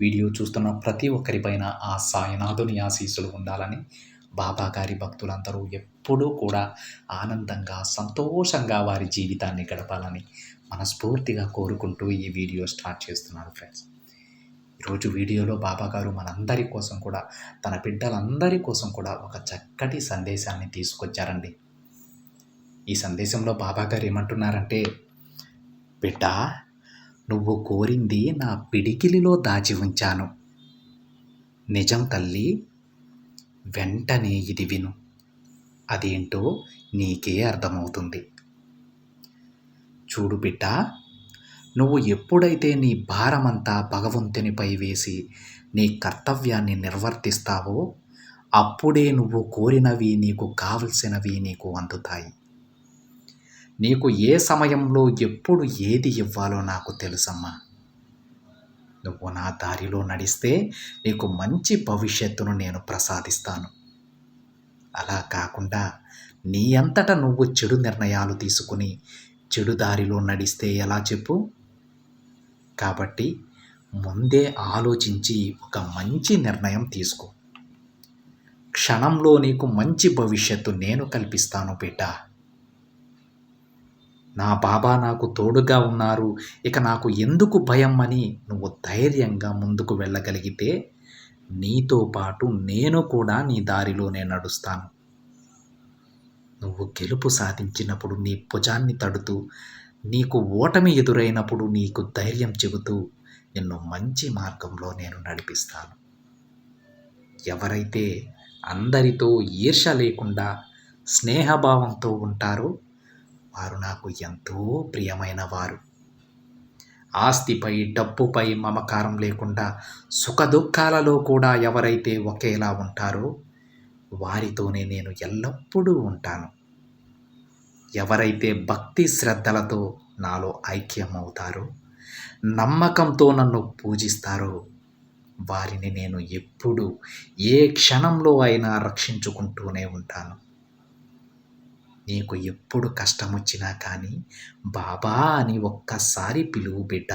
Video చూస్తున్న ప్రతి ఒక్కరిపైన ఆ సాయినాథుని ఆశీస్సులు ఉండాలని బాబా గారి భక్తులందరూ ఎప్పుడూ కూడా ఆనందంగా సంతోషంగా వారి జీవితాన్ని గడపాలని మనస్ఫూర్తిగా కోరుకుంటూ ఈ వీడియో స్టార్ట్ చేస్తున్నాను ఫ్రెండ్స్. ఈరోజు వీడియోలో బాబా గారు మనందరి కోసం కూడా తన బిడ్డలందరి కోసం కూడా ఒక చక్కటి సందేశాన్ని తీసుకొచ్చారండి. ఈ సందేశంలో బాబా గారు ఏమంటున్నారంటే బిడ్డ నువ్వు కోరింది నా పిడికిలిలో దాచి ఉంచాను. నిజం తల్లి వెంటనే ఇది విను. అదేంటో నీకే అర్థమవుతుంది. చూడు బిడ్డ నువ్వు ఎప్పుడైతే నీ భారమంతా భగవంతునిపై వేసి నీ కర్తవ్యాన్ని నిర్వర్తిస్తావో అప్పుడే నువ్వు కోరినవి నీకు కావలసినవి నీకు అందుతాయి. నీకు ఏ సమయంలో ఎప్పుడు ఏది ఇవ్వాలో నాకు తెలుసమ్మా. నువ్వు నా దారిలో నడిస్తే నీకు మంచి భవిష్యత్తును నేను ప్రసాదిస్తాను. అలా కాకుండా నీ అంతటా నువ్వు చెడు నిర్ణయాలు తీసుకుని చెడు దారిలో నడిస్తే ఎలా చెప్పు? కాబట్టి ముందే ఆలోచించి ఒక మంచి నిర్ణయం తీసుకో. క్షణంలో నీకు మంచి భవిష్యత్తు నేను కల్పిస్తాను బిడ్డ. నా బాబా నాకు తోడుగా ఉన్నారు. ఇక నాకు ఎందుకు భయం అని నువ్వు ధైర్యంగా ముందుకు వెళ్ళగలిగితే నీతో పాటు నేను కూడా నీ దారిలోనే నడుస్తాను. నువ్వు గెలుపు సాధించినప్పుడు నీ భుజాన్ని తడుతూ నీకు ఓటమి ఎదురైనప్పుడు నీకు ధైర్యం చెబుతూ నిన్ను మంచి మార్గంలో నేను నడిపిస్తాను. ఎవరైతే అందరితో ఈర్ష లేకుండా స్నేహభావంతో ఉంటారో వారు నాకు ఎంతో ప్రియమైన వారు ఆస్తిపై డబ్బుపై మమకారం లేకుండా సుఖదుఖాలలో కూడా ఎవరైతే ఒకేలా ఉంటారో వారితోనే నేను ఎల్లప్పుడూ ఉంటాను. ఎవరైతే భక్తి శ్రద్ధలతో నాలో ఐక్యమవుతారో నమ్మకంతో నన్ను పూజిస్తారో వారిని నేను ఎప్పుడు ఏ క్షణంలో అయినా రక్షించుకుంటూనే ఉంటాను. నీకు ఎప్పుడు కష్టం వచ్చినా కానీ బాబా అని ఒక్కసారి పిలువు బిడ్డ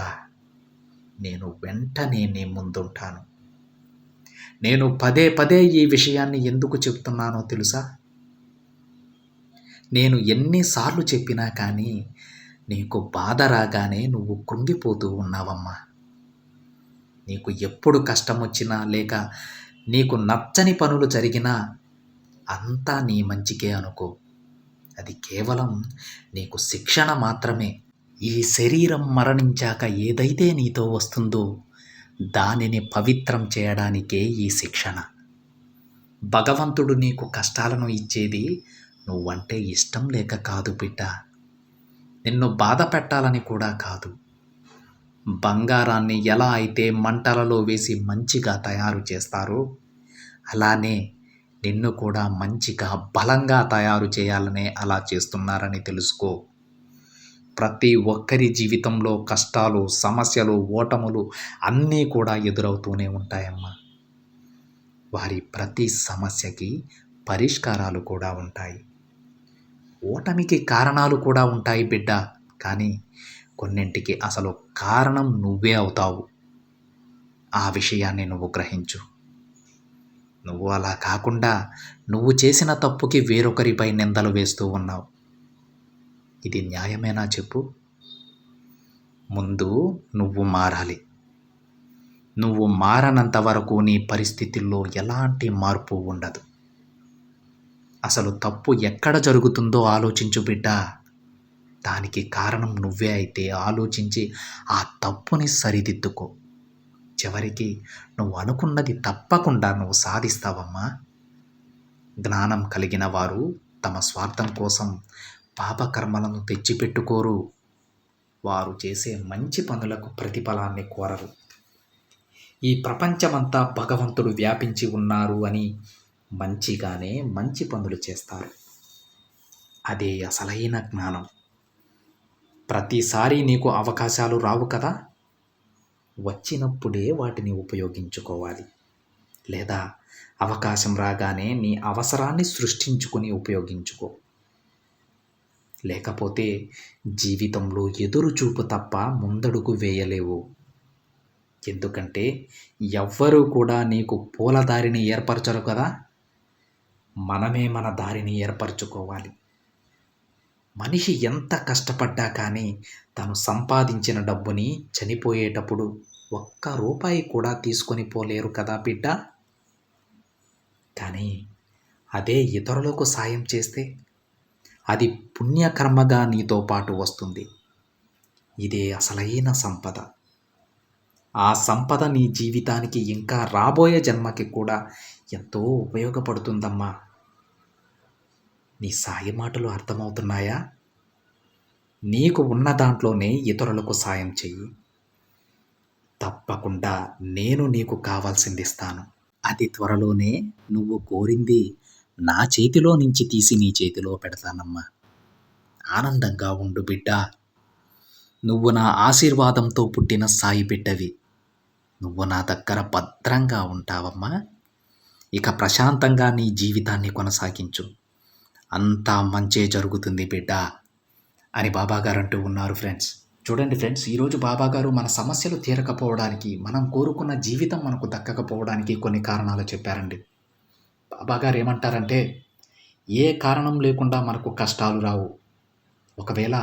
నేను వెంటనే నీ ముందుంటాను. నేను పదే పదే ఈ విషయాన్ని ఎందుకు చెప్తున్నానో తెలుసా? నేను ఎన్నిసార్లు చెప్పినా కానీ నీకు బాధ రాగానే నువ్వు కృంగిపోతూ ఉన్నావమ్మా. నీకు ఎప్పుడు కష్టం వచ్చినా లేక నీకు నచ్చని పనులు జరిగినా అంతా నీ మంచికే అనుకో. అది కేవలం నీకు శిక్షణ మాత్రమే. ఈ శరీరం మరణించాక ఏదైతే నీతో వస్తుందో దానిని పవిత్రం చేయడానికే ఈ శిక్షణ. భగవంతుడు నీకు కష్టాలను ఇచ్చేది నువ్వంటే ఇష్టం లేక కాదు బిడ్డ. నిన్ను బాధ పెట్టాలని కూడా కాదు. బంగారాన్ని ఎలా అయితే మంటలలో వేసి మంచిగా తయారు చేస్తారో అలానే నిన్ను కూడా మంచిగా బలంగా తయారు చేయాలనే అలా చేస్తున్నారని తెలుసుకో. ప్రతి ఒక్కరి జీవితంలో కష్టాలు సమస్యలు ఓటములు అన్నీ కూడా ఎదురవుతూనే ఉంటాయమ్మా. వారి ప్రతి సమస్యకి పరిష్కారాలు కూడా ఉంటాయి. ఓటమికి కారణాలు కూడా ఉంటాయి బిడ్డ కానీ కొన్నింటికి అసలు కారణం నువ్వే అవుతావు. ఆ విషయాన్ని నువ్వు గ్రహించు. నువ్వు అలా కాకుండా నువ్వు చేసిన తప్పుకి వేరొకరిపై నిందలు వేస్తూ ఉన్నావు. ఇది న్యాయమేనా చెప్పు? ముందు నువ్వు మారాలి. నువ్వు మారనంత వరకు నీ పరిస్థితుల్లో ఎలాంటి మార్పు ఉండదు. అసలు తప్పు ఎక్కడ జరుగుతుందో ఆలోచించు బిడ్డ. దానికి కారణం నువ్వే అయితే ఆలోచించి ఆ తప్పుని సరిదిద్దుకో. చివరికి నువ్వు అనుకున్నది తప్పకుండా నువ్వు సాధిస్తావమ్మా. జ్ఞానం కలిగిన వారు తమ స్వార్థం కోసం పాపకర్మలను తెచ్చిపెట్టుకోరు. వారు చేసే మంచి పనులకు ప్రతిఫలాన్ని కోరరు. ఈ ప్రపంచమంతా భగవంతుడు వ్యాపించి ఉన్నారు అని మంచిగానే మంచి పనులు చేస్తారు. అదే అసలైన జ్ఞానం. ప్రతిసారి నీకు అవకాశాలు రావు కదా? వచ్చినప్పుడే వాటిని ఉపయోగించుకోవాలి. లేదా అవకాశం రాగానే నీ అవసరాన్ని సృష్టించుకొని ఉపయోగించుకో. లేకపోతే జీవితంలో ఎదురు చూపు తప్ప ముందడుగు వేయలేవు. ఎందుకంటే ఎవ్వరూ కూడా నీకు పూల దారిని ఏర్పరచరు కదా? మనమే మన దారిని ఏర్పరచుకోవాలి. మనిషి ఎంత కష్టపడ్డా కానీ తను సంపాదించిన డబ్బుని చనిపోయేటప్పుడు ఒక్క రూపాయి కూడా తీసుకొని పోలేరు కదా బిడ్డ. కానీ అదే ఇతరులకు సాయం చేస్తే అది పుణ్యకర్మగా నీతో పాటు వస్తుంది. ఇదే అసలైన సంపద. ఆ సంపద నీ జీవితానికి ఇంకా రాబోయే జన్మకి కూడా ఎంతో ఉపయోగపడుతుందమ్మా. నీ సాయి మాటలు అర్థమవుతున్నాయా? నీకు ఉన్న దాంట్లోనే ఇతరులకు సాయం చెయ్యి. తప్పకుండా నేను నీకు కావాల్సింది ఇస్తాను అతి త్వరలోనే నువ్వు కోరింది నా చేతిలో నుంచి తీసి నీ చేతిలో పెడతానమ్మా. ఆనందంగా ఉండు బిడ్డ. నువ్వు నా ఆశీర్వాదంతో పుట్టిన సాయి బిడ్డవి. నువ్వు నా దగ్గర భద్రంగా ఉంటావమ్మా. ఇక ప్రశాంతంగా నీ జీవితాన్ని కొనసాగించు. అంతా మంచే జరుగుతుంది బిడ్డ అని బాబాగారు అంటూ ఉన్నారు ఫ్రెండ్స్. చూడండి ఫ్రెండ్స్ ఈరోజు బాబాగారు మన సమస్యలు తీరకపోవడానికి మనం కోరుకున్న జీవితం మనకు దక్కకపోవడానికి కొన్ని కారణాలు చెప్పారండి. బాబాగారు ఏమంటారంటే ఏ కారణం లేకుండా మనకు కష్టాలు రావు. ఒకవేళ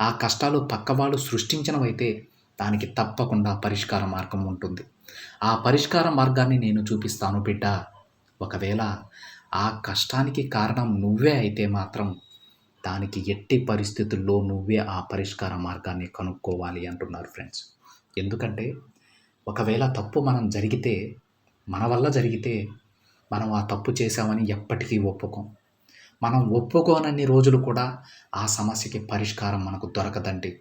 ఆ కష్టాలు పక్కవాళ్ళు సృష్టించినవైతే దానికి తప్పకుండా పరిష్కార మార్గం ఉంటుంది. ఆ పరిష్కార మార్గాన్ని నేను చూపిస్తాను బిడ్డ. ఒకవేళ ఆ కష్టానికి కారణం నువ్వే అయితే మాత్రం దానికి ఎట్టి పరిస్థితుల్లో నువ్వే ఆ పరిష్కార మార్గాన్ని కనుక్కోవాలి అంటున్నారు ఫ్రెండ్స్. ఎందుకంటే ఒకవేళ తప్పు మనం జరిగితే మన వల్ల జరిగితే మనం ఆ తప్పు చేశామని ఎప్పటికీ ఒప్పుకోం. మనం ఒప్పుకోనన్ని రోజులు కూడా ఆ సమస్యకి పరిష్కారం మనకు దొరకదండి.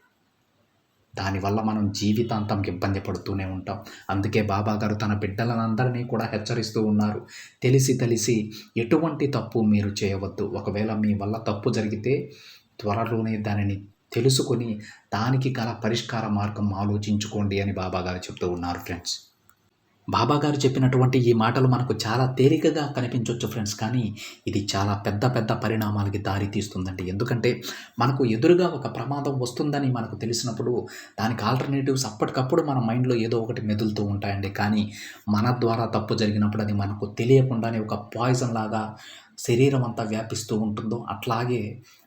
దానివల్ల మనం జీవితాంతం ఇబ్బంది పడుతూనే ఉంటాం. అందుకే బాబా గారు తన బిడ్డలందరినీ కూడా హెచ్చరిస్తూ ఉన్నారు. తెలిసి తెలిసి ఎటువంటి తప్పు మీరు చేయవద్దు. ఒకవేళ మీ వల్ల తప్పు జరిగితే త్వరలోనే దానిని తెలుసుకొని దానికి గల పరిష్కార మార్గం ఆలోచించుకోండి అని బాబా గారు చెప్తూ ఉన్నారు ఫ్రెండ్స్. బాబా గారు చెప్పినటువంటి ఈ మాటలు మనకు చాలా తేలికగా కనిపించవచ్చు ఫ్రెండ్స్ కానీ ఇది చాలా పెద్ద పెద్ద పరిణామాలకి దారి తీస్తుందండి. ఎందుకంటే మనకు ఎదురుగా ఒక ప్రమాదం వస్తుందని మనకు తెలిసినప్పుడు దానికి ఆల్టర్నేటివ్స్ అప్పటికప్పుడు మన మైండ్లో ఏదో ఒకటి మెదులుతూ ఉంటాయండి. కానీ మన ద్వారా తప్పు జరిగినప్పుడు అది మనకు తెలియకుండానే ఒక పాయిజన్ లాగా శరీరం అంతా వ్యాపిస్తూ ఉంటుందో అట్లాగే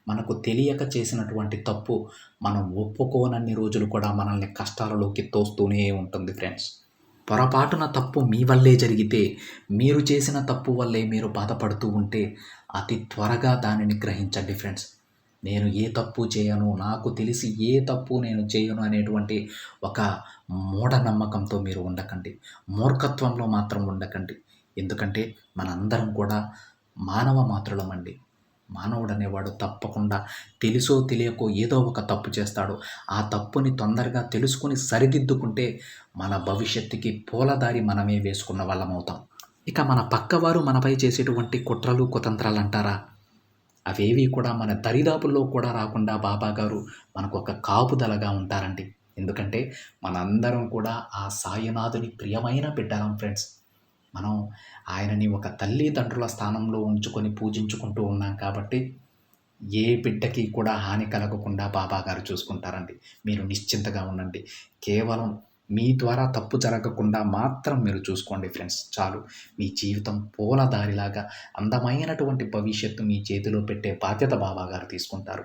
మనకు తెలియక చేసినటువంటి తప్పు మనం ఒప్పుకోనన్ని రోజులు కూడా మనల్ని కష్టాలలోకి తోస్తూనే ఉంటుంది ఫ్రెండ్స్. పొరపాటున తప్పు మీ వల్లే జరిగితే మీరు చేసిన తప్పు వల్లే మీరు బాధపడుతూ ఉంటే అతి త్వరగా దానిని గ్రహించండి ఫ్రెండ్స్. నేను ఏ తప్పు చేయను నాకు తెలిసి ఏ తప్పు నేను చేయను అనేటువంటి ఒక మూఢనమ్మకంతో మీరు ఉండకండి. మూర్ఖత్వంలో మాత్రం ఉండకండి. ఎందుకంటే మనందరం కూడా మానవ మాతృలమండి మానవుడు అనేవాడు తప్పకుండా తెలుసో తెలియకో ఏదో ఒక తప్పు చేస్తాడు. ఆ తప్పుని తొందరగా తెలుసుకుని సరిదిద్దుకుంటే మన భవిష్యత్తుకి పూలదారి మనమే వేసుకున్న వాళ్ళం అవుతాం ఇక మన పక్కవారు మనపై చేసేటువంటి కుట్రలు కుతంత్రాలు అంటారా అవేవి కూడా మన దరిదాపుల్లో కూడా రాకుండా బాబా గారు మనకు ఒక కాపుదలగా ఉంటారండి. ఎందుకంటే మనందరం కూడా ఆ సాయినాథుని ప్రియమైన బిడ్డలం ఫ్రెండ్స్. మనం ఆయనని ఒక తల్లిదండ్రుల స్థానంలో ఉంచుకొని పూజించుకుంటూ ఉన్నాం కాబట్టి ఏ బిడ్డకి కూడా హాని కలగకుండా బాబా గారు చూసుకుంటారండి. మీరు నిశ్చింతగా ఉండండి. కేవలం మీ ద్వారా తప్పు జరగకుండా మాత్రం మీరు చూసుకోండి ఫ్రెండ్స్ చాలు. మీ జీవితం పూల దారిలాగా అందమైనటువంటి భవిష్యత్తు మీ చేతిలో పెట్టే బాధ్యత బాబాగారు తీసుకుంటారు.